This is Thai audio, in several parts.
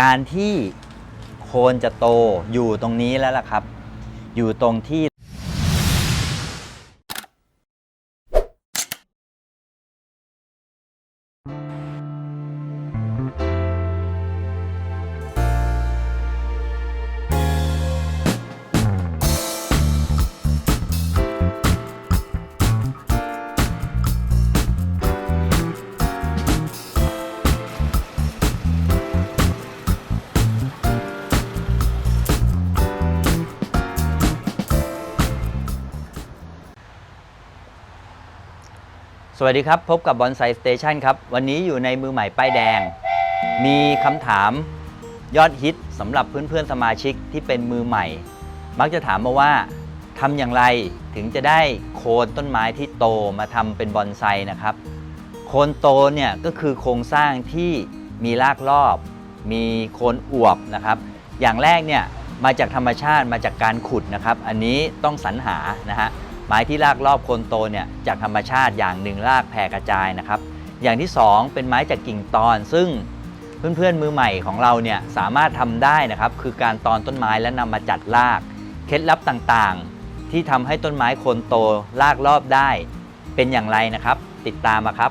การที่โคนจะโตอยู่ตรงนี้แล้วล่ะครับ อยู่ตรงที่ วัสดีครับ พบกับบอนไซสเตชันครับ วันนี้อยู่ในมือใหม่ป้ายแดง มีคำถามยอดฮิตสำหรับเพื่อนๆสมาชิกที่เป็นมือใหม่ มักจะถามมาว่าทำอย่างไรถึงจะได้โคนต้นไม้ที่โตมาทำเป็นบอนไซนะครับ โคนโตเนี่ยก็คือโครงสร้างที่มีรากรอบ มีโคนอวบนะครับ อย่างแรกเนี่ยมาจากธรรมชาติมาจากการขุดนะครับ อันนี้ต้องสรรหานะฮะ ไม้ที่รากรอบโคนโตเนี่ยจากธรรมชาติอย่างหนึ่งรากแผ่กระจายนะครับ อย่างที่สองเป็นไม้จากกิ่งตอน ซึ่งเพื่อนๆมือใหม่ของเราเนี่ยสามารถทำได้นะครับ คือการตอนต้นไม้และนำมาจัดราก เคล็ดลับต่างๆ ที่ทำให้ต้นไม้โคนโตรากรอบได้ เป็นอย่างไรนะครับ ติดตามมาครับ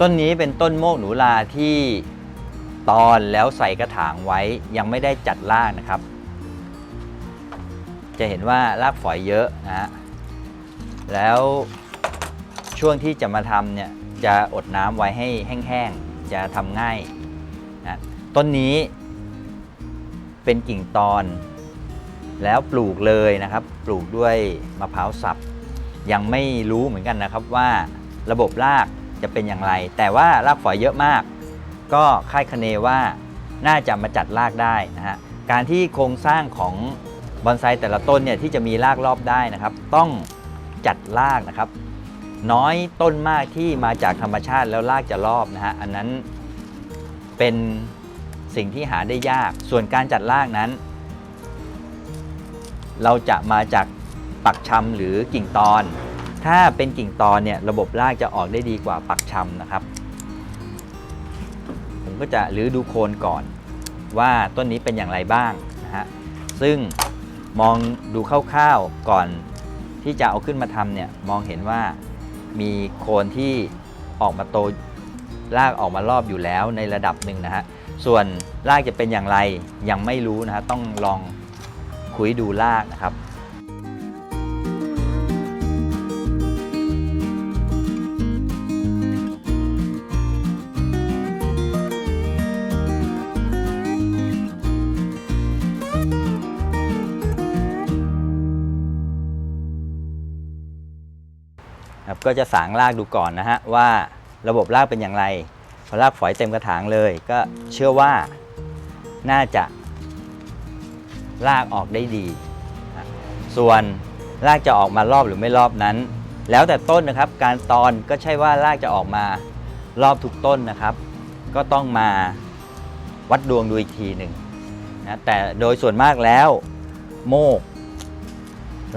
ต้นนี้เป็นต้นโมกหนูลาที่ตอนแล้วใส่กระถางไว้ยังไม่ได้จัดรากนะครับ จะเห็นว่ารากฝอยเยอะนะฮะแล้วช่วงที่จะมาทำเนี่ยจะอดน้ำไว้ให้แห้งๆ จะทำง่ายนะต้นนี้เป็นกิ่งตอน แล้วปลูกเลยนะครับ ปลูกด้วยมะพร้าวสับ ยังไม่รู้เหมือนกันนะครับว่าระบบรากจะเป็นอย่างไร แต่ว่ารากฝอยเยอะมาก ก็คาดคะเนว่าน่าจะมาจัดรากได้นะฮะการที่โครงสร้างของ บอนไซแต่ละต้นเนี่ยที่จะมีรากรอบได้นะครับ ต้องจัดรากนะครับ น้อยต้นมากที่มาจากธรรมชาติแล้วรากจะรอบนะฮะอันนั้นเป็นสิ่งที่หาได้ยาก ส่วนการจัดรากนั้น เราจะมาจากปักชำหรือกิ่งตอน ถ้าเป็นกิ่งตอนเนี่ยระบบรากจะออกได้ดีกว่าปักชำนะครับ ผมก็จะรื้อดูโคนก่อนว่าต้นนี้เป็นอย่างไรบ้างนะฮะซึ่ง มองดูคร่าวๆก่อนที่จะเอาขึ้นมาทำเนี่ยมองเห็นว่ามีโคนที่ออกมาโตรากออกมารอบอยู่แล้วในระดับหนึ่งนะฮะส่วนรากจะเป็นอย่างไรยังไม่รู้นะฮะต้องลองคุยดูรากนะครับ ก็จะสางรากดูก่อนนะฮะว่าระบบรากเป็นอย่างไรพอรากฝอยเต็มกระถางเลย ก็เชื่อว่าน่าจะรากออกได้ดี ส่วนรากจะออกมารอบหรือไม่รอบนั้น แล้วแต่ต้นนะครับการตอนก็ใช่ว่ารากจะออกมารอบทุกต้นนะครับ ก็ต้องมาวัดดวงดูอีกทีหนึ่งนะแต่โดยส่วนมากแล้วโมก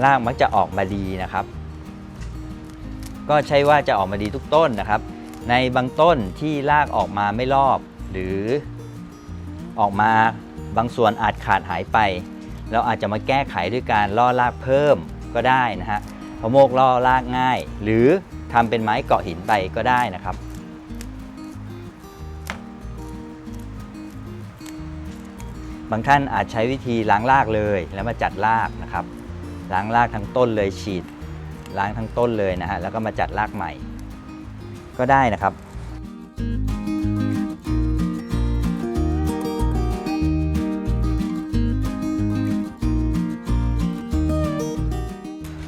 รากมักจะออกมาดีนะครับ ก็ใช่ว่าจะออกมาดีทุกต้นนะครับ ในบางต้นที่รากออกมาไม่รอบ หรือออกมาบางส่วนอาจขาดหายไป เราอาจจะมาแก้ไขด้วยการล่อรากเพิ่มก็ได้นะฮะพะโมกล่อรากง่าย หรือทำเป็นไม้เกาะหินไปก็ได้นะครับบางท่านอาจใช้วิธีล้างรากเลยแล้วมาจัดรากนะครับ ล้างรากทั้งต้นเลยฉีด ล้างทั้งต้นเลยนะฮะแล้วก็มาจัดรากใหม่ ก็ได้นะครับ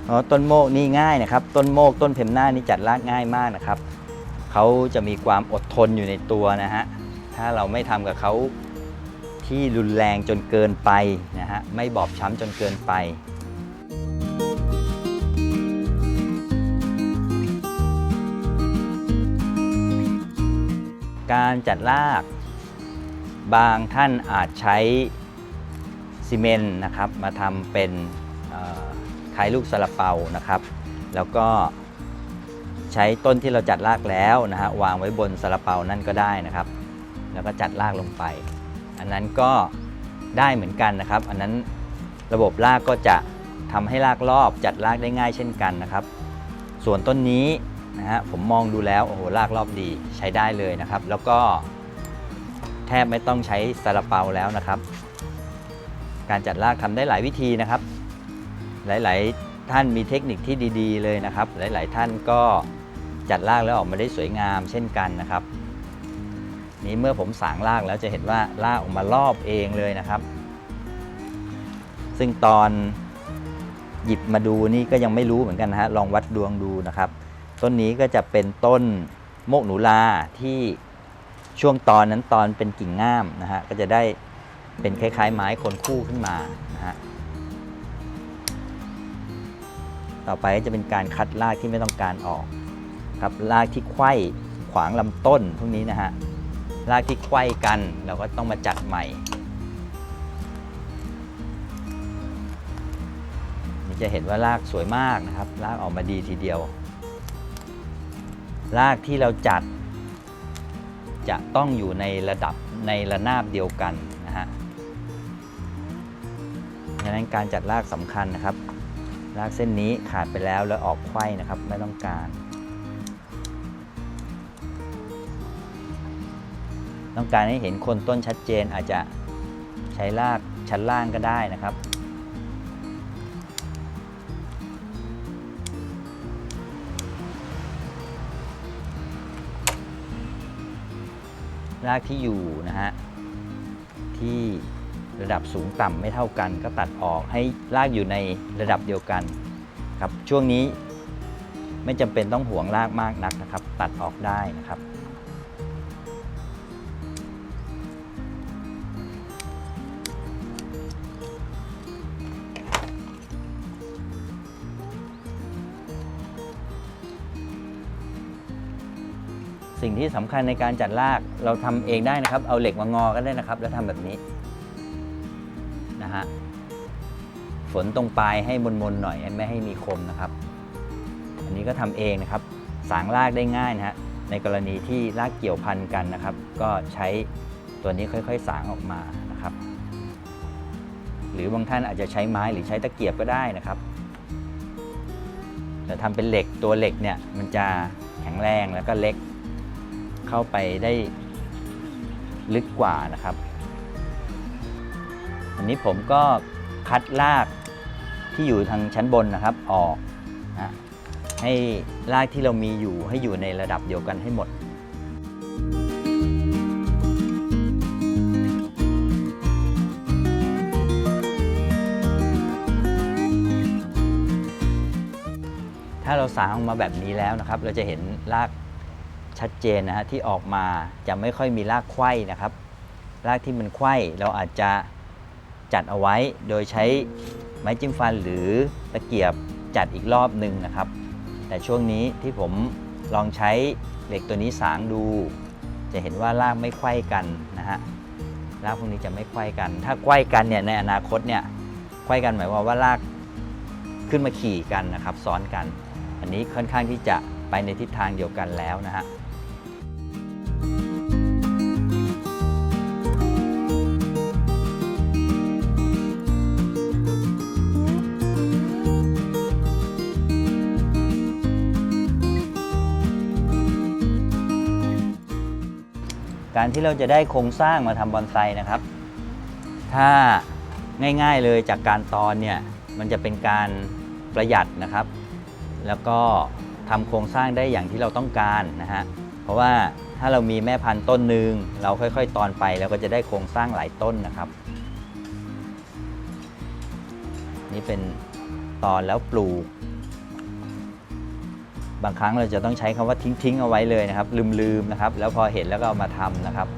อ๋อต้นโมกนี่ง่ายนะครับ ต้นโมกต้นเพมหน้านี่จัดรากง่ายมากนะครับเขาจะมีความอดทนอยู่ในตัวนะฮะถ้าเราไม่ทำกับเขาที่รุนแรงจนเกินไปนะฮะไม่บอบช้ำจนเกินไป การจัดราก บางท่านอาจใช้ซีเมนต์นะครับ มาทำเป็นเอ่อคล้ายลูกสลับเปานะครับ แล้วก็ใช้ต้นที่เราจัดรากแล้วนะฮะวางไว้บนสลับเปานั่นก็ได้นะครับ แล้วก็จัดรากลงไป อันนั้นก็ได้เหมือนกันนะครับ อันนั้นระบบรากก็จะทำให้รากรอบจัดรากได้ง่ายเช่นกันนะครับ ส่วนต้นนี้ นะฮะผมมองดูแล้วโอ้โหรากรอบดีใช้ได้เลยนะครับ แล้วก็แทบไม่ต้องใช้ซาลาเปาแล้วนะครับ การจัดรากทำได้หลายวิธีนะครับ หลายๆ ท่านมีเทคนิคที่ดี ๆ เลยนะครับ หลายๆ ท่านก็จัดรากแล้วออกมาได้สวยงามเช่นกันนะครับ นี้เมื่อผมสางรากแล้วจะเห็นว่ารากออกมารอบเองเลยนะครับ ซึ่งตอนหยิบมาดูนี่ก็ยังไม่รู้เหมือนกันนะฮะลองวัดดวงดูนะครับ ต้นนี้ก็จะเป็นต้นโมกหนูลาที่ช่วงตอนนั้นตอนเป็นกิ่งง่ามนะฮะก็จะได้เป็นคล้ายๆ ไม้คนคู่ขึ้นมานะฮะต่อไปก็จะเป็นการคัดรากที่ไม่ต้องการออกครับรากที่ไขว้ขวางลำต้นพวกนี้นะฮะรากที่ไขว้กันเราก็ต้องมาจัดใหม่นี่จะเห็นว่ารากสวยมากนะครับรากออกมาดีทีเดียว รากที่เราจัด จะต้องอยู่ในระดับในระนาบเดียวกันนะฮะดังนั้นการจัดรากสำคัญนะครับ รากเส้นนี้ขาดไปแล้วแล้วออกไข้นะครับไม่ต้องการ ต้องการให้เห็นคนต้นชัดเจนอาจจะใช้รากชั้นล่างก็ได้นะครับ รากที่อยู่นะฮะที่ระดับสูงต่ำไม่เท่ากัน ก็ตัดออกให้รากอยู่ในระดับเดียวกันครับช่วงนี้ไม่จำเป็นต้องห่วงรากมากนักนะครับ ตัดออกได้นะครับ สิ่งที่สำคัญในการจัดรากเราทำเองได้นะครับ เอาเหล็กมางอก็ได้นะครับ แล้วทำแบบนี้นะฮะฝนตรงปลายให้มนๆหน่อยไม่ให้มีคมนะครับ อันนี้ก็ทำเองนะครับ สางรากได้ง่ายนะฮะในกรณีที่รากเกี่ยวพันกันนะครับ ก็ใช้ตัวนี้ค่อยๆ สางออกมานะครับ หรือบางท่านอาจจะใช้ไม้หรือใช้ตะเกียบก็ได้นะครับแต่ทำเป็นเหล็กตัวเหล็กเนี่ยมันจะแข็งแรงแล้วก็เล็ก เข้าไปได้ลึกกว่านะครับ อันนี้ผมก็คัดรากที่อยู่ทางชั้นบนนะครับออกนะให้รากที่เรามีอยู่ให้อยู่ในระดับเดียวกันให้หมดถ้าเราสางออกมาแบบนี้แล้วนะครับ เราจะเห็นราก ชัดเจนนะฮะที่ออกมาจะไม่ค่อยมีรากไข้นะครับ รากที่มันไข้เราอาจจะจัดเอาไว้โดยใช้ไม้จิ้มฟันหรือตะเกียบจัดอีกรอบหนึ่งนะครับ แต่ช่วงนี้ที่ผมลองใช้เหล็กตัวนี้สางดู จะเห็นว่ารากไม่ไข้กันนะฮะรากพวกนี้จะไม่ไข้กัน ถ้าไข้กันเนี่ยในอนาคตเนี่ยไข้กันหมายความว่ารากขึ้นมาขี่กันนะครับซ้อนกัน อันนี้ค่อนข้างที่จะไปในทิศทางเดียวกันแล้วนะฮะ การที่เราจะได้โครงสร้างมาทำบอนไซนะครับ ถ้าง่ายๆเลยจากการตอนเนี่ยมันจะเป็นการประหยัดนะครับ แล้วก็ทำโครงสร้างได้อย่างที่เราต้องการนะฮะเพราะว่าถ้าเรามีแม่พันธุ์ต้นหนึ่งเราค่อยๆ ตอนไปเราก็จะได้โครงสร้างหลายต้นนะครับ นี่เป็นตอนแล้วปลูก บางครั้งเราจะต้องใช้คำว่าทิ้งๆเอาไว้เลยนะครับ ลืมๆนะครับ แล้วพอเห็นแล้วก็เอามาทำนะครับ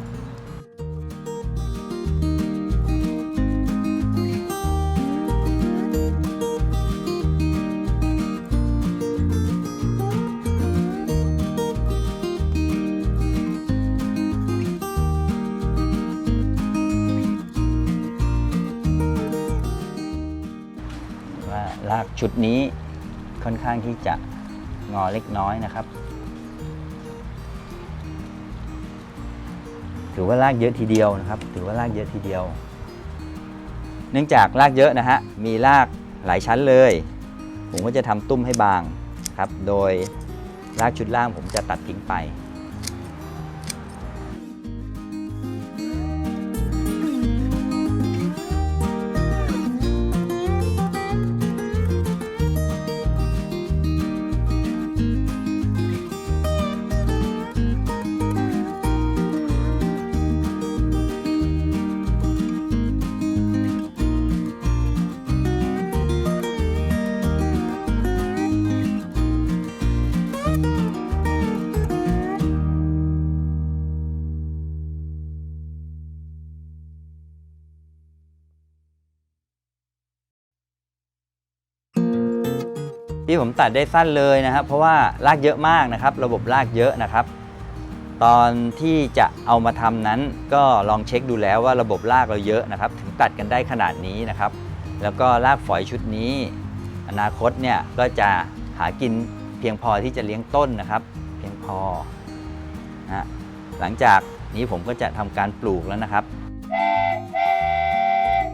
ว่ารากชุดนี้ค่อนข้างที่จะ งอเล็กน้อยนะครับ ถือว่ารากเยอะทีเดียวนะครับ ถือว่ารากเยอะทีเดียว เนื่องจากรากเยอะนะฮะ มีรากหลายชั้นเลย ผมก็จะทำตุ้มให้บางครับ โดยรากชุดล่างผมจะตัดทิ้งไป ที่ผมตัดได้สั้นเลยนะครับ เพราะว่ารากเยอะมากนะครับ ระบบรากเยอะนะครับ ตอนที่จะเอามาทำนั้นก็ลองเช็คดูแล้วว่าระบบรากเราเยอะนะครับ ถึงตัดกันได้ขนาดนี้นะครับ แล้วก็รากฝอยชุดนี้ อนาคตเนี่ยก็จะหากินเพียงพอที่จะเลี้ยงต้นนะครับ เพียงพอนะฮะหลังจากนี้ผมก็จะทำการปลูกแล้วนะครับ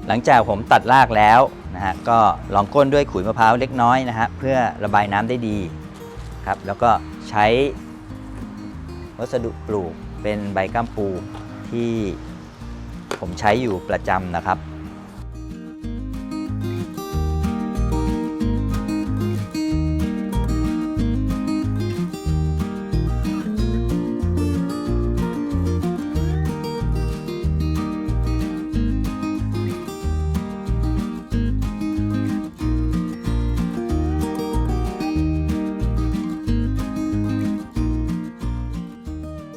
หลังจากผมตัดรากแล้ว นะฮะก็ลองก้นด้วยขุยมะพร้าวเล็กน้อยนะฮะเพื่อระบายน้ำได้ดีครับแล้วก็ใช้วัสดุปลูกเป็นใบก้ามปูที่ผมใช้อยู่ประจำนะครับ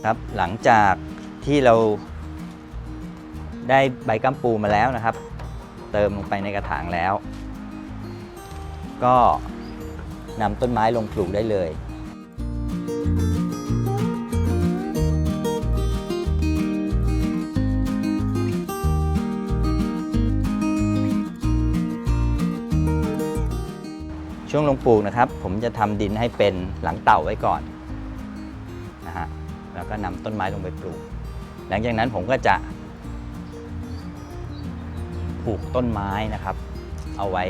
ครับหลังจากที่เราได้ใบกัมปูมาแล้วนะครับ เติมลงไปในกระถางแล้ว ก็นำต้นไม้ลงปลูกได้เลยช่วงลงปลูกนะครับ ผมจะทำดินให้เป็นหลังเต่าไว้ก่อน แล้วก็นำต้นไม้ลงไปปลูก หลังจากนั้นผมก็จะปลูกต้นไม้นะครับ เอาไว้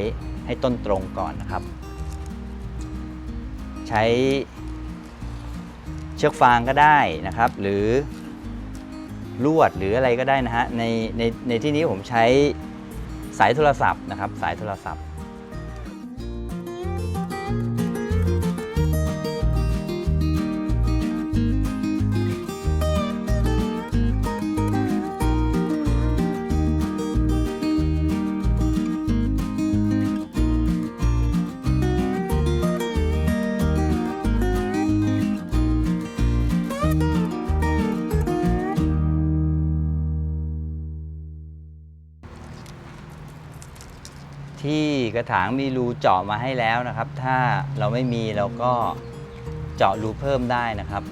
ให้ต้นตรงก่อนนะครับ ใช้เชือกฟางก็ได้นะครับ หรือลวดหรืออะไรก็ได้นะฮะในในในที่นี้ผมใช้สายโทรศัพท์นะครับ สายโทรศัพท์ ระถางมีรูเจาะมาให้แล้วนะครับ ถ้าเราไม่มีเราก็เจาะรูเพิ่มได้นะครับ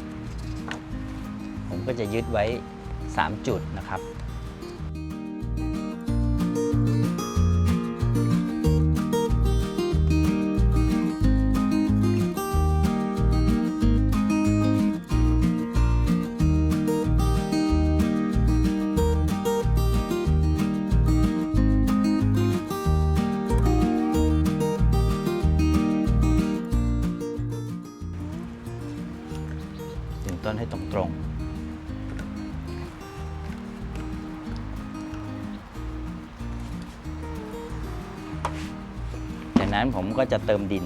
ผมก็จะยึดไว้ 3 จุดนะครับ จะเติมดิน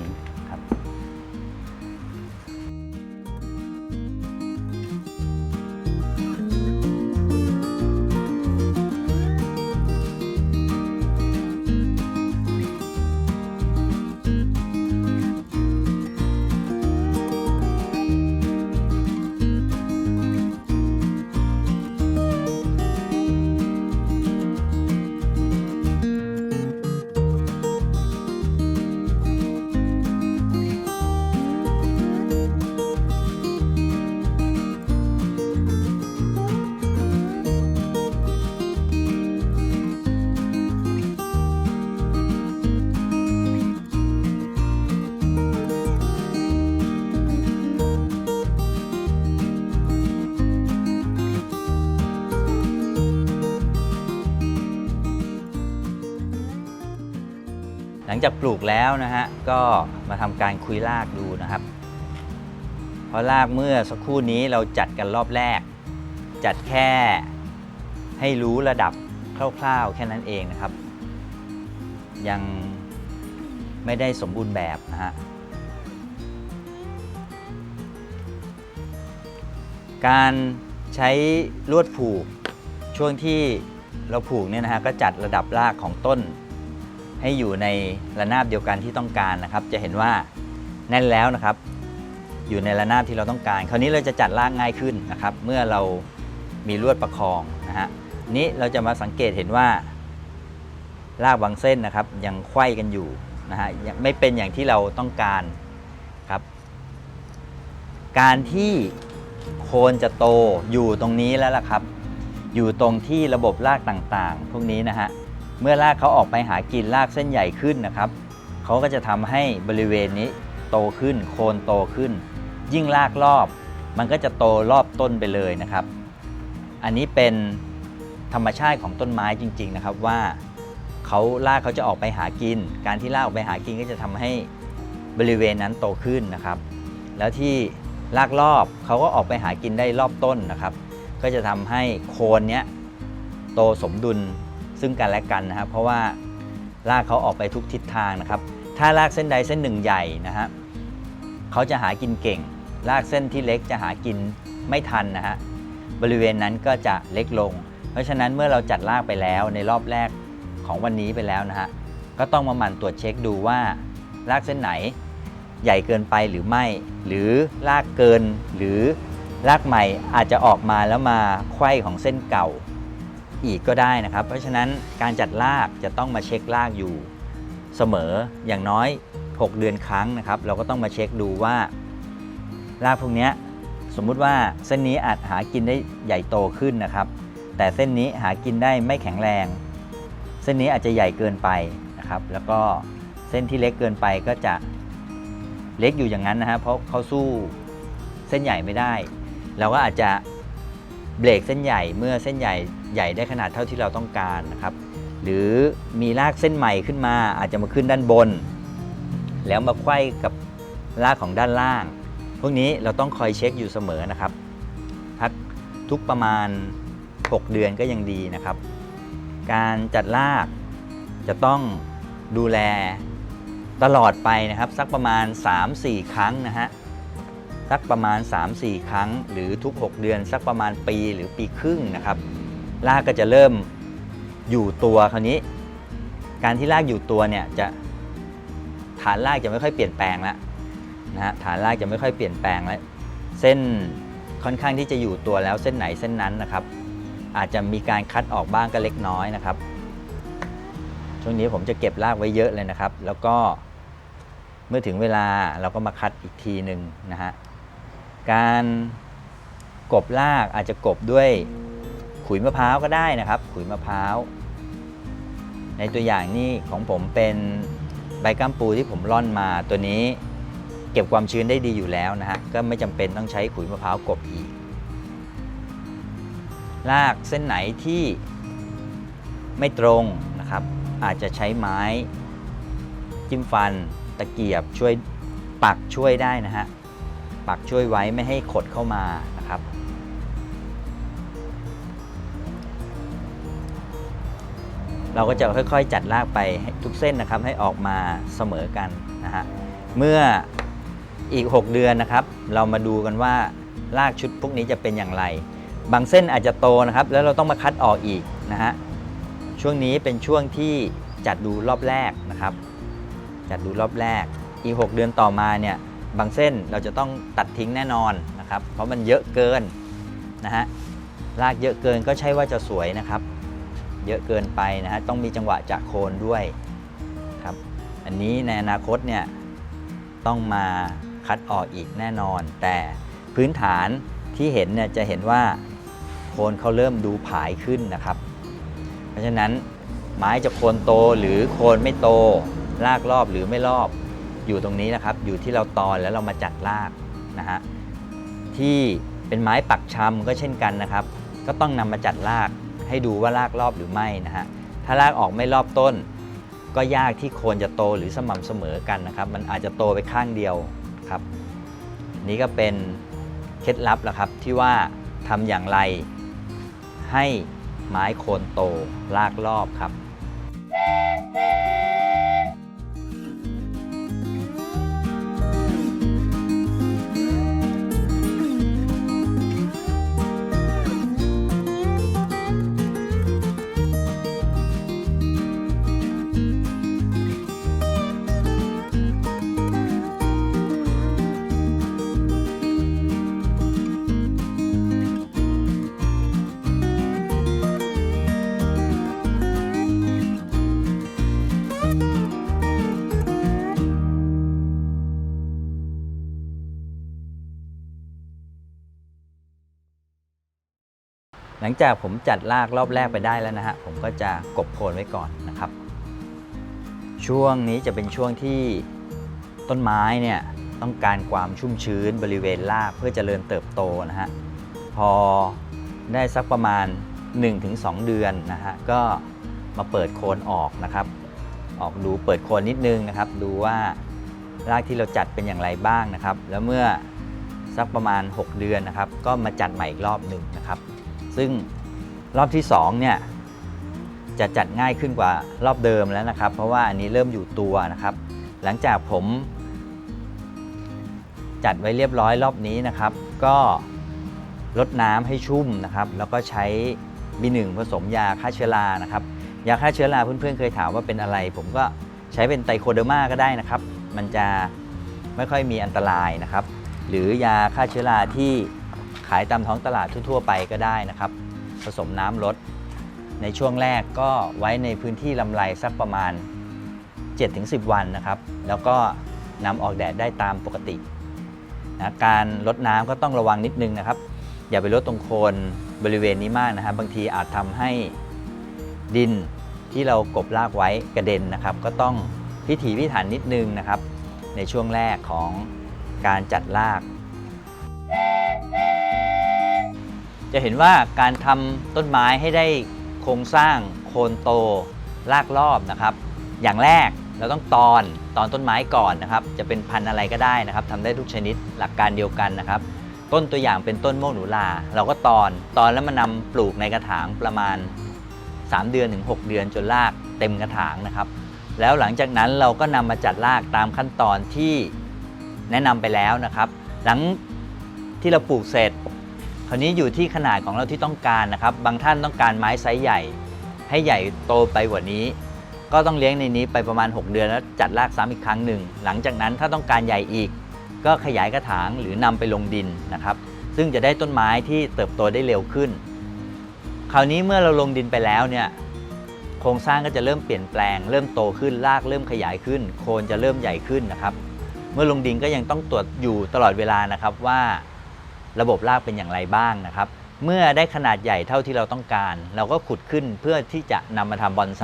หลังจากปลูกแล้วนะฮะก็มาทำการคุยรากดูนะครับเพราะรากเมื่อสักครู่นี้เราจัดกันรอบแรก จัดแค่ให้รู้ระดับคร่าวๆ แค่นั้นเองนะครับ ยังไม่ได้สมบูรณ์แบบนะฮะการใช้ลวดผูกช่วงที่เราผูกเนี่ยนะฮะก็จัดระดับรากของต้น ให้อยู่ในระนาบเดียวกันที่ต้องการนะครับ จะเห็นว่าแน่นแล้วนะครับ อยู่ในระนาบที่เราต้องการ คราวนี้เราจะจัดรากง่ายขึ้นนะครับ เมื่อเรามีลวดประคองนะฮะนี้เราจะมาสังเกตเห็นว่ารากบางเส้นนะครับ ยังไขว้กันอยู่นะฮะยังไม่เป็นอย่างที่เราต้องการครับ การที่โคนจะโตอยู่ตรงนี้แล้วล่ะครับ อยู่ตรงที่ระบบรากต่างๆ พวกนี้นะฮะ เมื่อรากเขาออกไปหากินรากเส้นใหญ่ขึ้นนะครับเขาก็จะทำให้บริเวณนี้โตขึ้นโคนโตขึ้น ยิ่งรากรอบ มันก็จะโตรอบต้นไปเลยนะครับ อันนี้เป็นธรรมชาติของต้นไม้จริง ๆนะครับว่าเขารากเขาจะออกไปหากิน การที่รากออกไปหากินก็จะทำให้บริเวณนั้นโตขึ้นนะครับ แล้วที่รากรอบเขาก็ออกไปหากินได้รอบต้นนะครับ ก็จะทำให้โคนเนี้ยโตสมดุล ซึ่งกันและกันนะครับ เพราะว่ารากเขาออกไปทุกทิศทางนะครับ ถ้ารากเส้นใดเส้นหนึ่งใหญ่นะฮะเขาจะหากินเก่งรากเส้นที่เล็กจะหากินไม่ทันนะฮะบริเวณนั้นก็จะเล็กลง เพราะฉะนั้นเมื่อเราจัดรากไปแล้วในรอบแรกของวันนี้ไปแล้วนะฮะก็ต้องมาหมั่นตรวจเช็คดูว่ารากเส้นไหนใหญ่เกินไปหรือไม่ หรือรากเกินหรือรากใหม่อาจจะออกมาแล้วมาไขว้ของเส้นเก่า อีกก็ได้นะครับ เพราะฉะนั้นการจัดรากจะต้องมาเช็ครากอยู่เสมออย่างน้อย 6 เดือนครั้งนะครับ เราก็ต้องมาเช็คดูว่ารากพวกนี้สมมุติว่าเส้นนี้อาจหากินได้ใหญ่โตขึ้นนะครับ แต่เส้นนี้หากินได้ไม่แข็งแรง เส้นนี้อาจจะใหญ่เกินไปนะครับ แล้วก็เส้นที่เล็กเกินไปก็จะเล็กอยู่อย่างนั้นนะฮะเพราะเขาสู้เส้นใหญ่ไม่ได้ เราก็อาจจะเบรกเส้นใหญ่เมื่อเส้นใหญ่ ใหญ่ได้ขนาดเท่าที่เราต้องการนะครับ หรือมีรากเส้นใหม่ขึ้นมาอาจจะมาขึ้นด้านบน แล้วมาไขว้กับรากของด้านล่าง พวกนี้เราต้องคอยเช็คอยู่เสมอนะครับทักทุกประมาณ 6 เดือนก็ยังดีนะครับ การจัดรากจะต้องดูแลตลอดไปนะครับ สักประมาณ 3-4 ครั้งนะฮะสักประมาณ 3-4 ครั้ง หรือทุก 6 เดือน สักประมาณปีหรือปีครึ่งนะครับ รากก็จะเริ่มอยู่ตัวคราวนี้ การที่รากอยู่ตัวเนี่ยจะฐานรากจะไม่ค่อยเปลี่ยนแปลงแล้วนะฮะฐานรากจะไม่ค่อยเปลี่ยนแปลงแล้วเส้นค่อนข้างที่จะอยู่ตัวแล้วเส้นไหนเส้นนั้นนะครับ อาจจะมีการคัดออกบ้างก็เล็กน้อยนะครับ ช่วงนี้ผมจะเก็บรากไว้เยอะเลยนะครับ แล้วก็เมื่อถึงเวลาเราก็มาคัดอีกทีหนึ่งนะฮะการกบรากอาจจะกบด้วย ขุยมะพร้าวก็ได้นะครับ ขุยมะพร้าว ในตัวอย่างนี้ของผมเป็นใบก้ามปูที่ผมร่อนมาตัวนี้เก็บความชื้นได้ดีอยู่แล้วนะฮะก็ไม่จำเป็นต้องใช้ขุยมะพร้าวกบอีกรากเส้นไหนที่ไม่ตรงนะครับ อาจจะใช้ไม้จิ้มฟันตะเกียบช่วยปักช่วยได้นะฮะปักช่วยไว้ไม่ให้ขดเข้ามา เราก็จะค่อยๆ จัดรากไปทุกเส้นนะครับให้ออกมาเสมอกันนะฮะเมื่ออีก 6 เดือนนะครับ เรามาดูกันว่ารากชุดพวกนี้จะเป็นอย่างไร บางเส้นอาจจะโตนะครับ แล้วเราต้องมาคัดออกอีกนะฮะช่วงนี้เป็นช่วงที่จัดดูรอบแรกนะครับ จัดดูรอบแรกอีก 6 เดือนต่อมาเนี่ยบางเส้นเราจะต้องตัดทิ้งแน่นอนนะครับ เพราะมันเยอะเกินนะฮะรากเยอะเกินก็ใช่ว่าจะสวยนะครับ เยอะเกินไปนะฮะต้องมีจังหวะจะโคนด้วยครับอันนี้ในอนาคตเนี่ยต้องมาคัดออกอีกแน่นอน แต่พื้นฐานที่เห็นเนี่ยจะเห็นว่าโคนเขาเริ่มดูผายขึ้นนะครับ เพราะฉะนั้นไม้จะโคนโตหรือโคนไม่โตรากรอบหรือไม่รอบอยู่ตรงนี้นะครับ อยู่ที่เราตอนแล้วเรามาจัดรากนะฮะที่เป็นไม้ปักชำก็เช่นกันนะครับ ก็ต้องนำมาจัดราก ให้ดูว่ารากรอบหรือไม่นะฮะถ้ารากออกไม่รอบต้น ก็ยากที่โคนจะโตหรือสม่ำเสมอกันนะครับ มันอาจจะโตไปข้างเดียวครับ นี่ก็เป็นเคล็ดลับแล้วครับที่ว่าทำอย่างไรให้ไม้โคนโตรากรอบครับ ลังจากผมจัดรากรอบแรกไปได้แล้วนะฮะผมก็จะกบโคนไว้ก่อนนะครับ ช่วงนี้จะเป็นช่วงที่ต้นไม้เนี่ยต้องการความชุ่มชื้นบริเวณรากเพื่อเจริญเติบโตนะฮะพอได้สักประมาณ 1-2 เดือนนะฮะก็มาเปิดโคนออกนะครับ ออกดูเปิดโคนนิดนึงนะครับ ดูว่ารากที่เราจัดเป็นอย่างไรบ้างนะครับ แล้วเมื่อสักประมาณ 6 เดือนนะครับ ก็มาจัดใหม่อีกรอบหนึ่งนะครับ ซึ่งรอบที่2เนี่ยจะจัดง่ายขึ้นกว่ารอบเดิมแล้วนะครับ เพราะว่าอันนี้เริ่มอยู่ตัวนะครับ หลังจากผมจัดไว้เรียบร้อยรอบนี้นะครับ ก็ลดน้ำให้ชุ่มนะครับ แล้วก็ใช้บีหนึ่งผสมยาฆ่าเชื้อรานะครับ ยาฆ่าเชื้อราเพื่อนๆเคยถามว่าเป็นอะไร ผมก็ใช้เป็นไตโคเดอร์มาก็ได้นะครับ มันจะไม่ค่อยมีอันตรายนะครับ หรือยาฆ่าเชื้อราที่ ขายตามท้องตลาดทั่ว ๆ ไปก็ได้นะครับ ผสมน้ำลดในช่วงแรกก็ไว้ในพื้นที่ลำไรสักประมาณ 7-10 วันนะครับ แล้วก็นำออกแดดได้ตามปกตินะการลดน้ำก็ต้องระวังนิดนึงนะครับ อย่าไปลดตรงโคนบริเวณนี้มากนะครับ บางทีอาจทำให้ดินที่เรากบรากไว้กระเด็นนะครับ ก็ต้องพิถีพิถันนิดนึงนะครับ ในช่วงแรกของการจัดราก จะเห็นว่าการทำต้นไม้ให้ได้โครงสร้างโคนโตรากรอบนะครับ อย่างแรกเราต้องตอนตอนต้นไม้ก่อนนะครับ จะเป็นพันธุ์อะไรก็ได้นะครับทำได้ทุกชนิดหลักการเดียวกันนะครับ ต้นตัวอย่างเป็นต้นโมกหนูลา เราก็ตอนตอนแล้วมานำปลูกในกระถางประมาณ 3 เดือนถึง 6 เดือนจนรากเต็มกระถางนะครับ แล้วหลังจากนั้นเราก็นำมาจัดรากตามขั้นตอนที่แนะนำไปแล้วนะครับ หลังที่เราปลูกเสร็จ คราวนี้อยู่ที่ขนาดของเราที่ต้องการนะครับ บางท่านต้องการไม้ไซส์ใหญ่ ให้ใหญ่โตไปกว่านี้ ก็ต้องเลี้ยงในนี้ไปประมาณ 6 เดือนแล้วจัดรากซ้ำอีกครั้งหนึ่ง หลังจากนั้นถ้าต้องการใหญ่อีก ก็ขยายกระถางหรือนำไปลงดินนะครับ ซึ่งจะได้ต้นไม้ที่เติบโตได้เร็วขึ้น คราวนี้เมื่อเราลงดินไปแล้วเนี่ยโครงสร้างก็จะเริ่มเปลี่ยนแปลง เริ่มโตขึ้นรากเริ่มขยายขึ้น โคนจะเริ่มใหญ่ขึ้นนะครับ เมื่อลงดินก็ยังต้องตรวจอยู่ตลอดเวลานะครับว่า ระบบรากเป็นอย่างไรบ้างนะครับ เมื่อได้ขนาดใหญ่เท่าที่เราต้องการ เราก็ขุดขึ้นเพื่อที่จะนำมาทำบอนไซ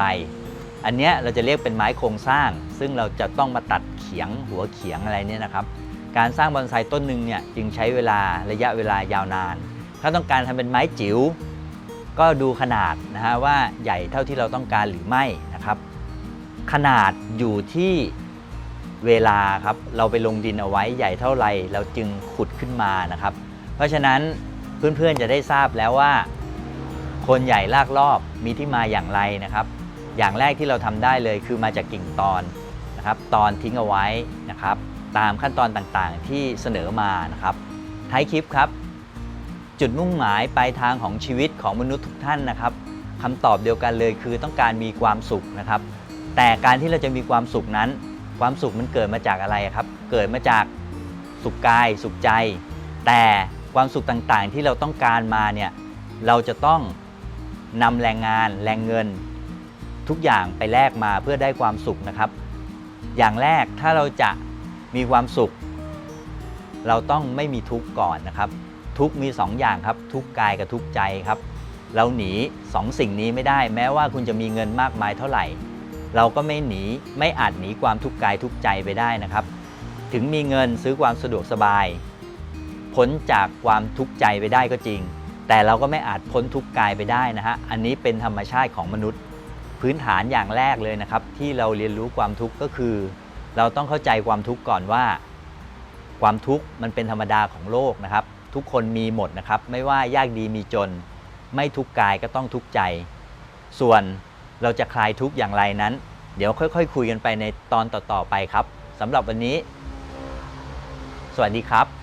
อันเนี้ยเราจะเรียกเป็นไม้โครงสร้าง ซึ่งเราจะต้องมาตัดเขียงหัวเขียงอะไรเนี่ยนะครับ การสร้างบอนไซต้นหนึ่งเนี่ยจึงใช้เวลาระยะเวลายาวนาน ถ้าต้องการทำเป็นไม้จิ๋วก็ดูขนาดนะฮะว่าใหญ่เท่าที่เราต้องการหรือไม่นะครับ ขนาดอยู่ที่เวลาครับเราไปลงดินเอาไว้ใหญ่เท่าไรเราจึงขุดขึ้นมานะครับ เพราะฉะนั้นเพื่อนๆจะได้ทราบแล้วว่า คนใหญ่ลากรอบมีที่มาอย่างไรนะครับ อย่างแรกที่เราทำได้เลยคือมาจากกิ่งตอนนะครับ ตอนทิ้งเอาไว้นะครับ ตามขั้นตอนต่างๆที่เสนอมานะครับท้ายคลิปครับ จุดมุ่งหมายปลายทางของชีวิตของมนุษย์ทุกท่านนะครับคำตอบเดียวกันเลยคือต้องการมีความสุขนะครับ แต่การที่เราจะมีความสุขนั้น ความสุขมันเกิดมาจากอะไรครับ เกิดมาจากสุขกายสุขใจ แต่ ความสุขต่างๆ ที่เราต้องการมาเนี่ยเราจะต้องนำแรงงานแรงเงิน ทุกอย่างไปแลกมาเพื่อได้ความสุขนะครับ อย่างแรกถ้าเราจะมีความสุข เราต้องไม่มีทุกข์ก่อนนะครับ ทุกข์มีสองอย่างครับ ทุกข์กายกับทุกข์ใจครับ เราหนีสองสิ่งนี้ไม่ได้ แม้ว่าคุณจะมีเงินมากมายเท่าไหร่ เราก็ไม่หนีไม่อาจหนีความทุกข์กายทุกข์ใจไปได้นะครับ ถึงมีเงินซื้อความสะดวกสบาย พ้นจากความทุกข์ใจไปได้ก็จริง แต่เราก็ไม่อาจพ้นทุกข์กายไปได้นะฮะอันนี้เป็นธรรมชาติของมนุษย์ พื้นฐานอย่างแรกเลยนะครับ ที่เราเรียนรู้ความทุกข์ก็คือ เราต้องเข้าใจความทุกข์ก่อนว่า ความทุกข์มันเป็นธรรมดาของโลกนะครับ ทุกคนมีหมดนะครับ ไม่ว่ายากดีมีจน ไม่ทุกข์กายก็ต้องทุกข์ใจ ส่วนเราจะคลายทุกข์อย่างไรนั้น เดี๋ยวค่อยๆคุยกันไปในตอนต่อๆไปครับสำหรับวันนี้ สวัสดีครับ